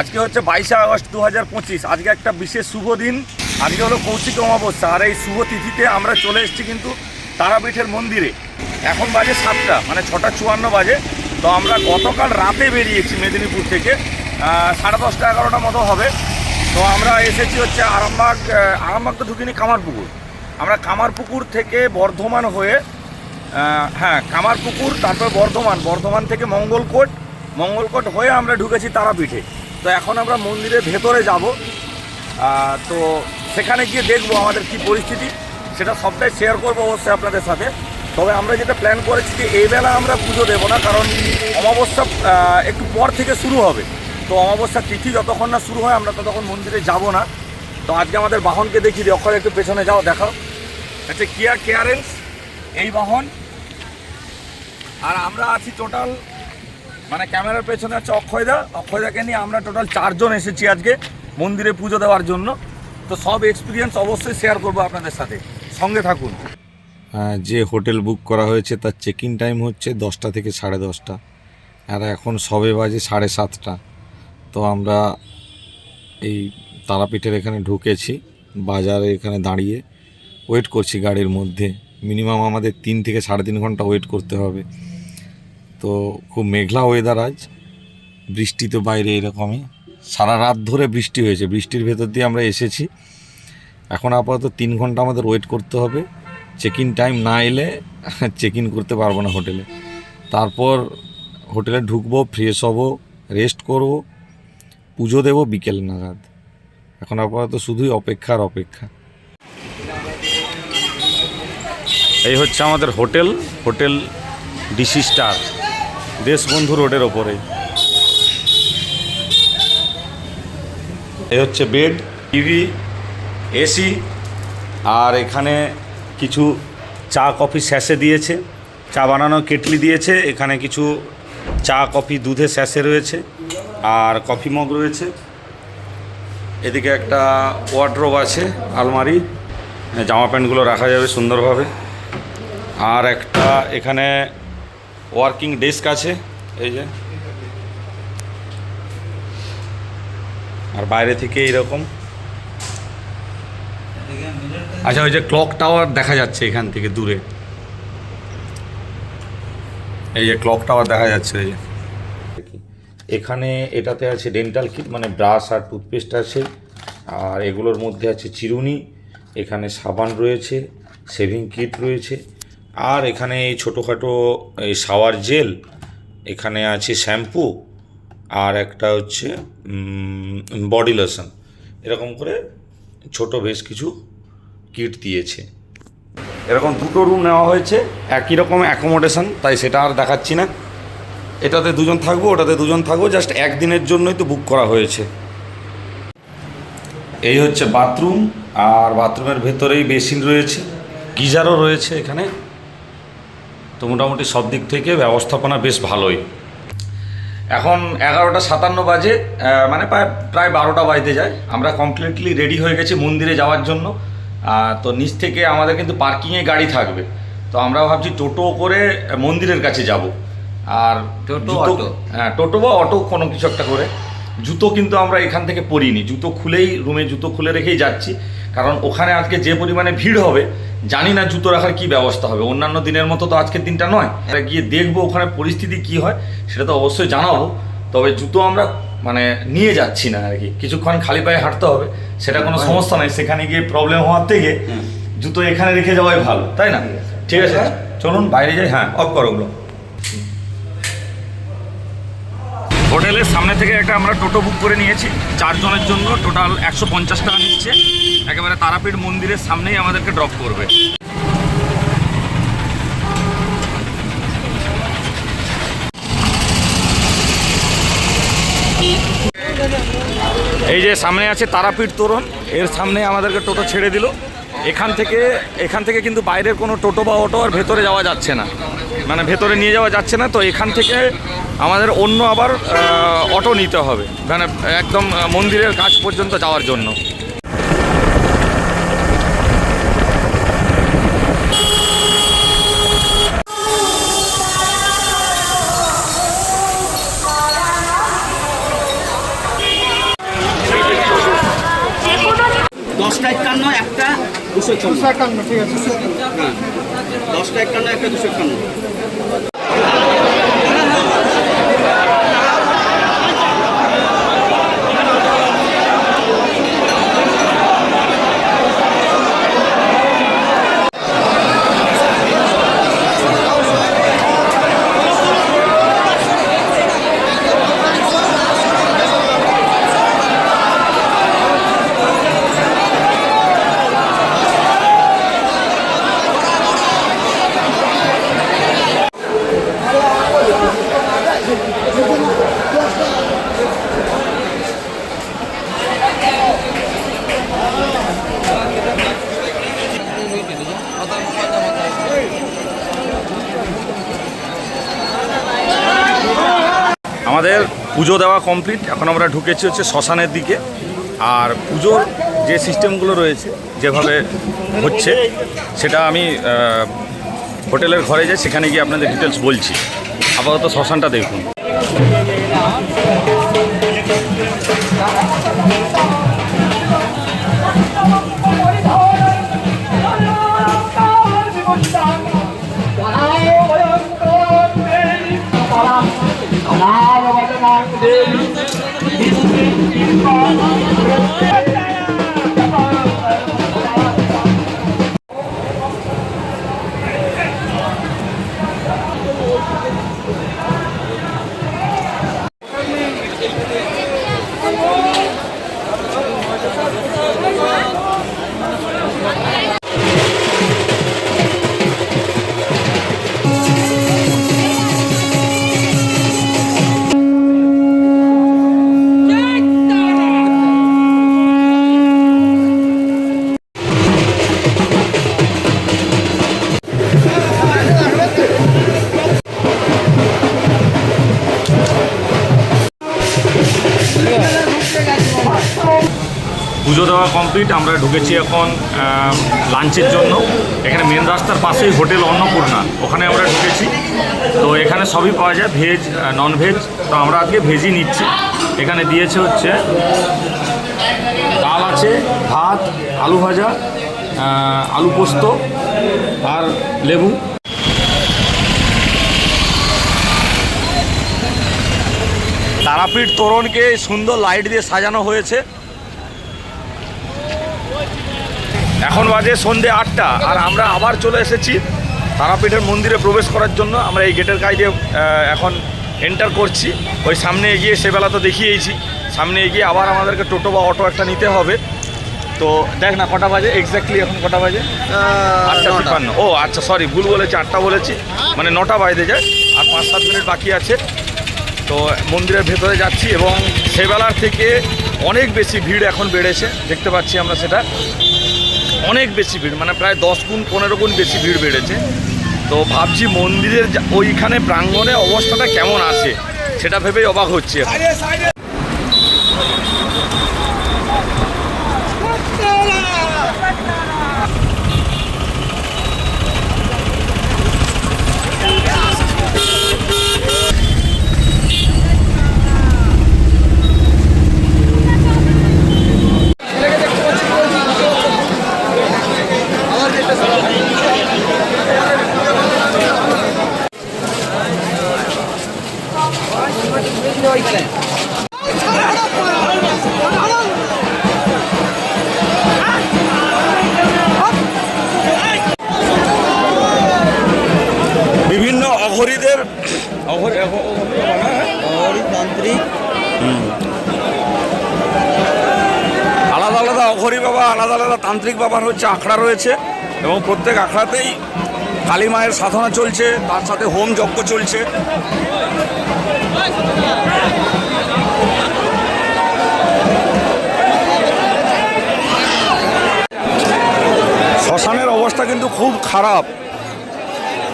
আজকে হচ্ছে বাইশে আগস্ট দু হাজার পঁচিশ। আজকে একটা বিশেষ শুভ দিন। আজকে হলো কৌশিক অমাবস্যা। আর এই শুভ তিথিতে আমরা চলে এসেছি কিন্তু তারাপীঠের মন্দিরে। এখন বাজে সাতটা মানে ছটা চুয়ান্ন বাজে। তো আমরা গতকাল রাতে বেরিয়েছি মেদিনীপুর থেকে। সাড়ে দশটা এগারোটা মতো হবে। তো আমরা এসেছি হচ্ছে আরামবাগ আরামবাগ তো ঢুকিনি, কামারপুকুর। আমরা কামারপুকুর থেকে বর্ধমান হয়ে হ্যাঁ কামারপুকুর, তারপর বর্ধমান। বর্ধমান থেকে মঙ্গলকোট। মঙ্গলকোট হয়ে আমরা ঢুকেছি তারাপীঠে। তো এখন আমরা মন্দিরের ভেতরে যাব। তো সেখানে গিয়ে দেখব আমাদের কি পরিস্থিতি। সেটা সবটাই শেয়ার করব অবশ্যই আপনাদের সাথে। তবে আমরা যেটা প্ল্যান করেছি যে এই বেলা আমরা পুজো দেবো না, কারণ অমাবস্যা একটু পর থেকে শুরু হবে। তো অমাবস্যা তিথি যতক্ষণ না শুরু হয়, আমরা ততক্ষণ মন্দিরে যাব না। তো আজকে আমাদের বাহনকে দেখি দিই। অক্ষয়, একটু পেছনে যাও, দেখাও। আচ্ছা কিয়া কেয়ারেন্স এই বাহন। আর আমরা আছি টোটাল মানে ক্যামেরার পেছনে আছে অক্ষয়দা। অক্ষয়দাকে নিয়ে আমরা টোটাল চারজন এসেছি আজকে মন্দিরে পুজো দেওয়ার জন্য। তো সব এক্সপিরিয়েন্স অবশ্যই শেয়ার করব আপনাদের সাথে। সঙ্গে থাকুন। আহ, যে হোটেল বুক করা হয়েছে তার চেক ইন টাইম হচ্ছে দশটা থেকে সাড়ে দশটা। আর এখন সবে বাজে সাড়ে সাতটা। তো আমরা এই তারাপীঠের এখানে ঢুকেছি বাজারে এখানে দাঁড়িয়ে ওয়েট করছি গাড়ির মধ্যে। মিনিমাম আমাদের তিন থেকে সাড়ে তিন ঘণ্টা ওয়েট করতে হবে। তো খুব মেঘলা ওয়েদার আজ। বৃষ্টি তো বাইরে এরকমই। সারা রাত ধরে বৃষ্টি হয়েছে। বৃষ্টির ভেতর দিয়ে আমরা এসেছি। এখন আপাতত তিন ঘণ্টা আমাদের ওয়েট করতে হবে। চেক ইন টাইম না এলে চেক ইন করতে পারব না হোটেলে। তারপর হোটেলে ঢুকবো ফ্রেশ হব রেস্ট করব। পুজো দেবো বিকেল নাগাদ। এখন আপাতত শুধুই অপেক্ষার অপেক্ষা। এই হচ্ছে আমাদের hotel. Hotel DC star. Deshbandhu রোডের ওপরে। এ হচ্ছে বেড, টিভি, এসি, আর এখানে কিছু চা কফি স্যাশে দিয়েছে। চা বানানো কেটলি দিয়েছে, এখানে কিছু চা কফি দুধে স্যাশে রয়েছে, আর কফি মগ রয়েছে। এদিকে একটা ওয়ার্ড্রোব আছে, আলমারি, জামা প্যান্টগুলো রাখা যাবে সুন্দরভাবে। আর একটা এখানে ওয়ার্কিং ডেস্ক আছে, এই যে। আর বাইরে থেকে এইরকম আচ্ছা ওই যে ক্লক টাওয়ার দেখা যাচ্ছে এখান থেকে দূরে। এই যে ক্লক টাওয়ার দেখা যাচ্ছে, এই যে। এখানে এটাতে আছে ডেন্টাল কিট মানে ব্রাশ আর টুথপেস্ট আছে। আর এগুলোর মধ্যে আছে চিরুনি, এখানে সাবান রয়েছে, শেভিং কিট রয়েছে। আর এখানে এই ছোটোখাটো এই শাওয়ার জেল, এখানে আছে শ্যাম্পু আর একটা হচ্ছে বডি লোশন। এরকম করে ছোট বেশ কিছু কিট দিয়েছে। এরকম দুটো রুম নেওয়া হয়েছে, একই রকম অ্যাকোমোডেশন তাই সেটা আর দেখাচ্ছি না। এটাতে দুজন থাকব, ওটাতে দুজন থাকব জাস্ট একদিনের জন্যই তো বুক করা হয়েছে। এই হচ্ছে বাথরুম আর বাথরুমের ভেতরেই বেসিন রয়েছে, গিজারও রয়েছে এখানে। তো মোটামুটি সব দিক থেকে ব্যবস্থাপনা বেশ ভালোই। এখন এগারোটা সাতান্ন বাজে মানে প্রায় প্রায় বারোটা বাজতে যায়। আমরা কমপ্লিটলি রেডি হয়ে গেছি মন্দিরে যাওয়ার জন্য। তো নিচ থেকে আমাদের কিন্তু পার্কিংয়ে গাড়ি থাকবে। তো আমরা ভাবছি টোটো করে মন্দিরের কাছে যাব। আর টোটো, হ্যাঁ টোটো বা অটো কোনো কিছু একটা করে। জুতো কিন্তু আমরা এখান থেকে পরিনি। জুতো খুলেই রুমে জুতো খুলে রেখেই যাচ্ছি। কারণ ওখানে আজকে যে পরিমাণে ভিড় হবে জানি না জুতো রাখার কি ব্যবস্থা হবে। অন্যান্য দিনের মতো তো আজকের দিনটা নয়। এটা গিয়ে দেখব ওখানে পরিস্থিতি কি হয় সেটা তো অবশ্যই জানাব। তবে জুতো আমরা মানে নিয়ে যাচ্ছি না আর কি কিছুক্ষণ খালি পায়ে হাঁটতে হবে সেটা কোনো সমস্যা নেই। সেখানে গিয়ে প্রবলেম হওয়ার থেকে জুতো এখানে রেখে যাওয়াই ভালো তাই না? ঠিক আছে। চলুন বাইরে যাই। হ্যাঁ অফ করো ওগুলো। হোটেলের সামনে থেকে একটা আমরা টোটো বুক করে নিয়েছি। চারজনের জন্য টোটাল একশো পঞ্চাশ টাকা নিচ্ছে একেবারে তারাপীঠ মন্দিরের সামনেই আমাদেরকে ড্রপ করবে। এই যে সামনে আছে তারাপীঠ তোরণ। এর সামনে আমাদেরকে টোটো ছেড়ে দিল। এখান থেকে এখান থেকে কিন্তু বাইরের কোনো টোটো বা অটো আর ভেতরে যাওয়া যাচ্ছে না। মানে ভেতরে নিয়ে যাওয়া যাচ্ছে না, তো এখান থেকে আমাদের অন্য আবার অটো নিতে হবে। মানে একদম মন্দিরের কাজ পর্যন্ত যাওয়ার জন্য। দশটা একটা দুশো একান্ন। ঠিক আছে। হ্যাঁ। দশটা একান্ন একটা দুশো একান্ন। আমাদের পুজো দেওয়া কমপ্লিট এখন আমরা ঢুকেছি হচ্ছে শ্মশানের দিকে। আর পুজোর যে সিস্টেমগুলো রয়েছে, যেভাবে হচ্ছে, সেটা আমি হোটেলের ঘরে যাই, সেখানে গিয়ে আপনাদের ডিটেলস বলছি। আপাতত শ্মশানটা দেখুন। Oh. পুজো দেওয়া কমপ্লিট আমরা ঢুকেছি এখন লাঞ্চের জন্য। এখানে মেন রাস্তার পাশেই হোটেল অন্নপূর্ণা, ওখানে আমরা ঢুকেছি। তো এখানে সবই পাওয়া যায় ভেজ নন ভেজ তো আমরা আজকে ভেজই নিচ্ছি। এখানে দিয়েছে হচ্ছে ডাল আছে, ভাত, আলু ভাজা আলু পোস্ত আর লেবু। তারাপীঠ তোরণকে সুন্দর লাইট দিয়ে সাজানো হয়েছে। এখন বাজে সন্ধে আটটা আর আমরা আবার চলে এসেছি তারাপীঠের মন্দিরে প্রবেশ করার জন্য। আমরা এই গেটের কাজ এখন এন্টার করছি। ওই সামনে এগিয়ে সেবেলা তো দেখিয়েছি সামনে এগিয়ে আবার আমাদেরকে টোটো বা অটো একটা নিতে হবে। তো দেখ না কটা বাজে? এক্স্যাক্টলি এখন কটা বাজে? আটটা তিপ্পান্ন। ও আচ্ছা সরি ভুল বলেছি আটটা বলেছি। মানে নটা বাজতে যায় আর পাঁচ সাত মিনিট বাকি আছে। তো মন্দিরের ভেতরে যাচ্ছি এবং সেবেলার থেকে অনেক বেশি ভিড় এখন বেড়েছে। দেখতে পাচ্ছি আমরা সেটা। অনেক বেশি ভিড় মানে প্রায় দশ গুণ, পনেরো গুণ বেশি ভিড় বেড়েছে তো ভাবছি মন্দিরের ওইখানে প্রাঙ্গণে অবস্থাটা কেমন আছে, সেটা ভেবেই অবাক হচ্ছে এখন। আলাদা আলাদা তান্ত্রিক বাবার হচ্ছে আখড়া রয়েছে এবং প্রত্যেক আখড়াতেই কালী মায়ের সাধনা চলছে, তার সাথে হোম যজ্ঞ চলছে। শ্মশানের অবস্থা কিন্তু খুব খারাপ।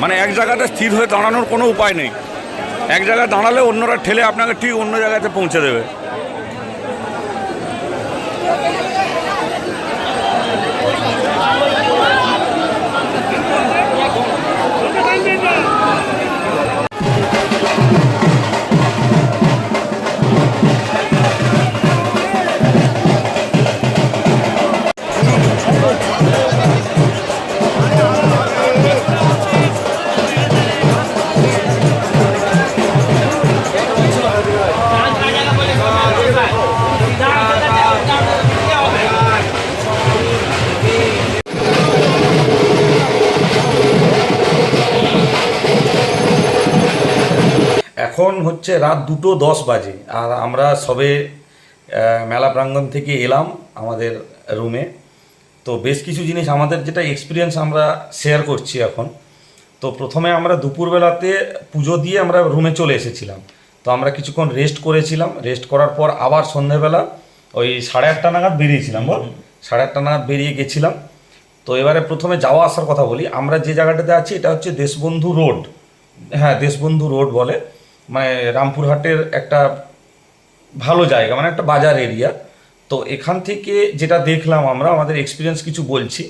মানে এক জায়গাতে স্থির হয়ে দাঁড়ানোর কোনো উপায় নেই। এক জায়গায় দাঁড়ালে অন্যরা ঠেলে আপনাকে ঠিক অন্য জায়গাতে পৌঁছে দেবে। এখন হচ্ছে রাত দুটো দশ বাজে, আর আমরা সবে মেলা প্রাঙ্গণ থেকে এলাম আমাদের রুমে তো বেশ কিছু জিনিস আমাদের যেটা এক্সপিরিয়েন্স আমরা শেয়ার করছি এখন। তো প্রথমে আমরা দুপুরবেলাতে পুজো দিয়ে আমরা রুমে চলে এসেছিলাম। তো আমরা কিছুক্ষণ রেস্ট করেছিলাম। রেস্ট করার পর আবার সন্ধেবেলা ওই সাড়ে আটটা নাগাদ বেরিয়েছিলাম, বল? সাড়ে আটটা নাগাদ বেরিয়ে গেছিলাম। তো এবারে প্রথমে যাওয়া আসার কথা বলি। আমরা যে জায়গাটাতে আছি, এটা হচ্ছে দেশবন্ধু রোড হ্যাঁ দেশবন্ধু রোড বলে। মানে রামপুরহাটের একটা ভালো জায়গা মানে একটা বাজার এরিয়া তো এখান থেকে যেটা দেখলাম আমরা, আমাদের এক্সপিরিয়েন্স কিছু বলছি,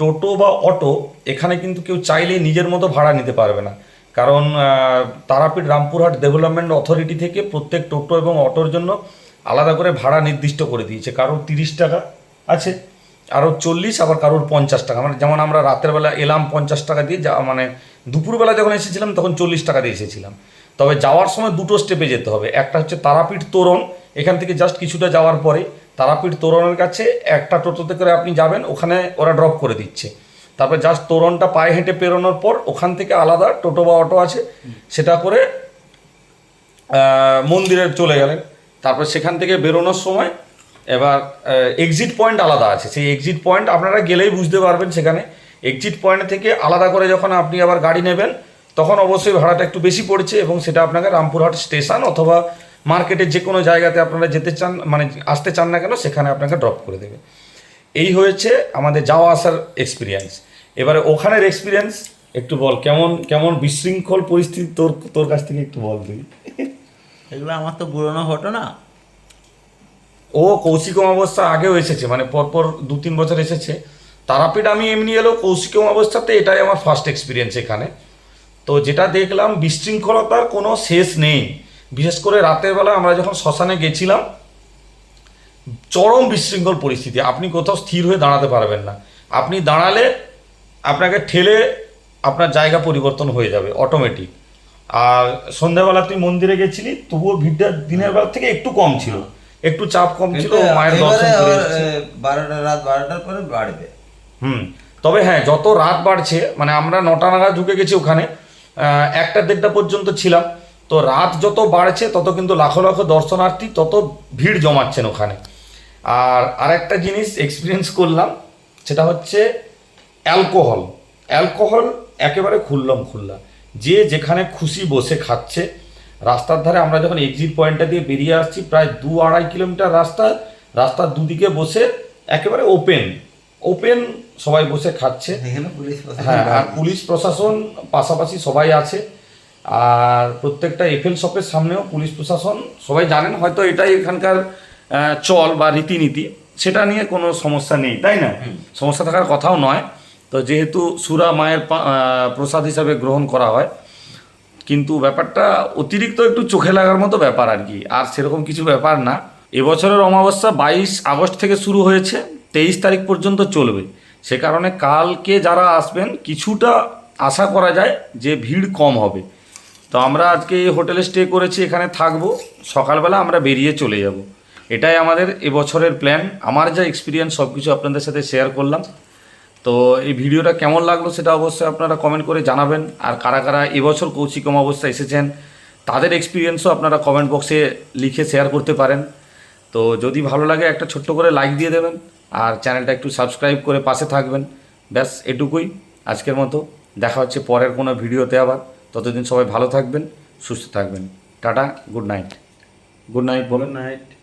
টোটো বা অটো এখানে কিন্তু কেউ চাইলেই নিজের মতো ভাড়া নিতে পারবে না। কারণ তারাপীঠ রামপুরহাট ডেভেলপমেন্ট অথরিটি থেকে প্রত্যেক টোটো এবং অটোর জন্য আলাদা করে ভাড়া নির্দিষ্ট করে দিয়েছে। কারোর তিরিশ টাকা আছে আরও চল্লিশ, আবার কারোর পঞ্চাশ টাকা। মানে যেমন আমরা রাতের বেলা এলাম পঞ্চাশ টাকা দিয়ে, যা মানে দুপুরবেলা যখন এসেছিলাম, তখন চল্লিশ টাকা দিয়ে এসেছিলাম। তবে যাওয়ার সময় দুটো স্টেপে যেতে হবে। একটা হচ্ছে তারাপীঠ তোরণ, এখান থেকে জাস্ট কিছুটা যাওয়ার পরে তারাপীঠ তোরণের কাছে একটা টোটোতে করে আপনি যাবেন, ওখানে ওরা ড্রপ করে দিচ্ছে। তারপর জাস্ট তোরণটা পায়ে হেঁটে পেরোনোর পর ওখান থেকে আলাদা টোটো বা অটো আছে, সেটা করে মন্দিরে চলে গেলেন। তারপর সেখান থেকে বেরোনোর সময় এবার এক্সিট পয়েন্ট আলাদা আছে। সেই এক্সিট পয়েন্ট আপনারা গেলেই বুঝতে পারবেন সেখানে। এক্সিট পয়েন্ট থেকে আলাদা করে যখন আপনি আবার গাড়ি নেবেন তখন অবশ্যই ভাড়াটা একটু বেশি পড়ছে এবং সেটা আপনাকে রামপুরহাট স্টেশন অথবা মার্কেটের যে কোনো জায়গাতে আপনারা যেতে চান মানে আসতে চান না কেন সেখানে আপনাকে ড্রপ করে দেবে। এই হয়েছে আমাদের যাওয়া আসার এক্সপিরিয়েন্স এবারে ওখানের এক্সপিরিয়েন্স একটু বল কেমন কেমন বিশৃঙ্খল পরিস্থিতি তোর তোর কাছ থেকে একটু বল তুই। এগুলো আমার তো পুরনো ঘটনা ও কৌশিক অমাবস্যা আগেও এসেছে মানে পরপর দু তিন বছর এসেছে। তারাপীঠ আমি এমনি এলো কৌশিক অমাবস্যাতে এটাই আমার ফার্স্ট এক্সপিরিয়েন্স এখানে। তো যেটা দেখলাম বিশৃঙ্খলতার কোনো শেষ নেই। বিশেষ করে রাতের বেলা আমরা যখন শ্মশানে গেছিলাম চরম বিশৃঙ্খল পরিস্থিতি। আপনি কোথাও স্থির হয়ে দাঁড়াতে পারবেন না। আপনি দাঁড়ালে আপনাকে ঠেলে আপনার জায়গা পরিবর্তন হয়ে যাবে অটোমেটিক আর সন্ধ্যাবেলা তুই মন্দিরে গেছিলি তবুও ভিড়টা দিনের বেলা থেকে একটু কম ছিল। একটু চাপ কম ছিল মায়ের দর্শন বারোটা রাত বারোটার পরে বাড়বে। হুম তবে হ্যাঁ যত রাত বাড়ছে মানে আমরা নটা নাগাদ ঢুকে গেছি ওখানে একটা দেড়টা পর্যন্ত ছিলাম। তো রাত যত বাড়ছে, তত কিন্তু লাখো লাখো দর্শনার্থী, তত ভিড় জমাচ্ছেন ওখানে। আর আরেকটা জিনিস এক্সপিরিয়েন্স করলাম, সেটা হচ্ছে অ্যালকোহল অ্যালকোহল একেবারে খুললাম খুললাম যে যেখানে খুশি বসে খাচ্ছে। রাস্তার ধারে আমরা যখন এক্সিট পয়েন্টটা দিয়ে বেরিয়ে আসছি, প্রায় দু আড়াই কিলোমিটার রাস্তা, রাস্তার দুদিকে বসে একেবারে ওপেন ওপেন সবাই বসে খাচ্ছে। হ্যাঁ আর পুলিশ প্রশাসন পাশাপাশি সবাই আছে। আর প্রত্যেকটা এফএল শপের সামনেও পুলিশ প্রশাসন সবাই জানেন হয়তো এটাই এখানকার চল বা রীতিনীতি। সেটা নিয়ে কোনো সমস্যা নেই তাই না? সমস্যা থাকার কথাও নয়। তো যেহেতু সুরা মায়ের প্রসাদ হিসাবে গ্রহণ করা হয় কিন্তু ব্যাপারটা অতিরিক্ত একটু চোখে লাগার মতো ব্যাপার আর কি। আর সেরকম কিছু ব্যাপার না। এবছরের অমাবস্যা বাইশ আগস্ট থেকে শুরু হয়েছে তেইশ তারিখ পর্যন্ত চলবে। সে কারণে কালকে যারা আসবেন, কিছুটা আশা করা যায় যে ভিড় কম হবে। তো আমরা আজকে এই হোটেলে স্টে করেছি, এখানে থাকব। সকালবেলা আমরা বেরিয়ে চলে যাব। এটাই আমাদের এবছরের প্ল্যান। আমার যা এক্সপিরিয়েন্স সব কিছু আপনাদের সাথে শেয়ার করলাম। তো এই ভিডিওটা কেমন লাগল সেটা অবশ্যই আপনারা কমেন্ট করে জানাবেন। আর কারা কারা এবছর কৌশিক অমাবস্যা এসেছেন, তাদের এক্সপিরিয়েন্সও আপনারা কমেন্ট বক্সে লিখে শেয়ার করতে পারেন। তো যদি ভালো লাগে একটা ছোট্ট করে লাইক দিয়ে দেবেন। আর চ্যানেলটা একটু সাবস্ক্রাইব করে পাশে থাকবেন। ব্যাস এটুকুই। আজকের মতো। দেখা হচ্ছে পরের কোনো ভিডিওতে আবার। ততদিন সবাই ভালো থাকবেন সুস্থ থাকবেন। Tata good night. Good night বলুন। নাইট।